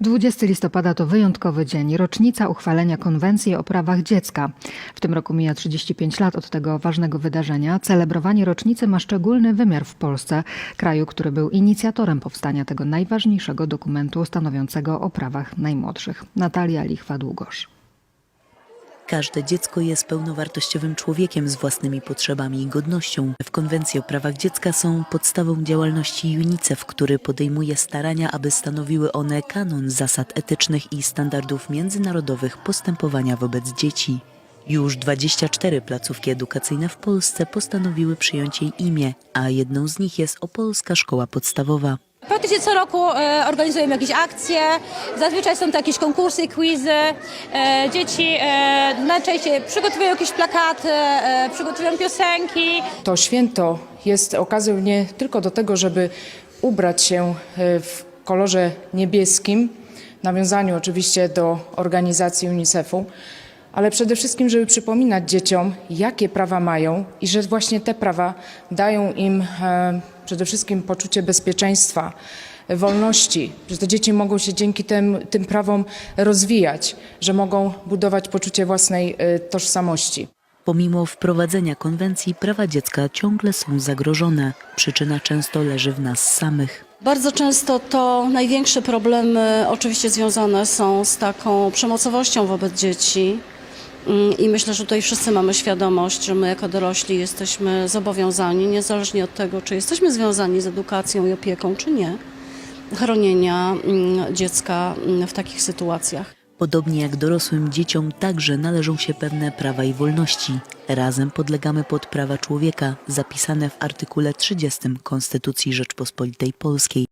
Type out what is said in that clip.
20 listopada to wyjątkowy dzień, rocznica uchwalenia konwencji o prawach dziecka. W tym roku mija 35 lat od tego ważnego wydarzenia. Celebrowanie rocznicy ma szczególny wymiar w Polsce, kraju, który był inicjatorem powstania tego najważniejszego dokumentu stanowiącego o prawach najmłodszych. Natalia Lichwa-Długosz. Każde dziecko jest pełnowartościowym człowiekiem z własnymi potrzebami i godnością. W konwencji o prawach dziecka są podstawą działalności UNICEF, który podejmuje starania, aby stanowiły one kanon zasad etycznych i standardów międzynarodowych postępowania wobec dzieci. Już 24 placówki edukacyjne w Polsce postanowiły przyjąć jej imię, a jedną z nich jest Opolska Szkoła Podstawowa. Praktycznie co roku e, organizujemy jakieś akcje, zazwyczaj są to jakieś konkursy, quizy. E, dzieci e, najczęściej przygotowują jakieś plakaty, przygotowują piosenki. To święto jest okazją nie tylko do tego, żeby ubrać się w kolorze niebieskim, nawiązaniu oczywiście do organizacji UNICEF-u, ale przede wszystkim, żeby przypominać dzieciom, jakie prawa mają i że właśnie te prawa dają im przede wszystkim poczucie bezpieczeństwa, wolności, że te dzieci mogą się dzięki tym, tym prawom rozwijać, że mogą budować poczucie własnej e, tożsamości. Pomimo wprowadzenia konwencji, prawa dziecka ciągle są zagrożone. Przyczyna często leży w nas samych. Bardzo często to największe problemy oczywiście związane są z taką przemocowością wobec dzieci. Mm, I myślę, że tutaj wszyscy mamy świadomość, że my jako dorośli jesteśmy zobowiązani, niezależnie od tego, czy jesteśmy związani z edukacją i opieką, czy nie, chronienia mm, dziecka mm, w takich sytuacjach. Podobnie jak dorosłym dzieciom, także należą się pewne prawa i wolności. Razem podlegamy pod prawa człowieka, zapisane w artykule 30 Konstytucji Rzeczpospolitej Polskiej.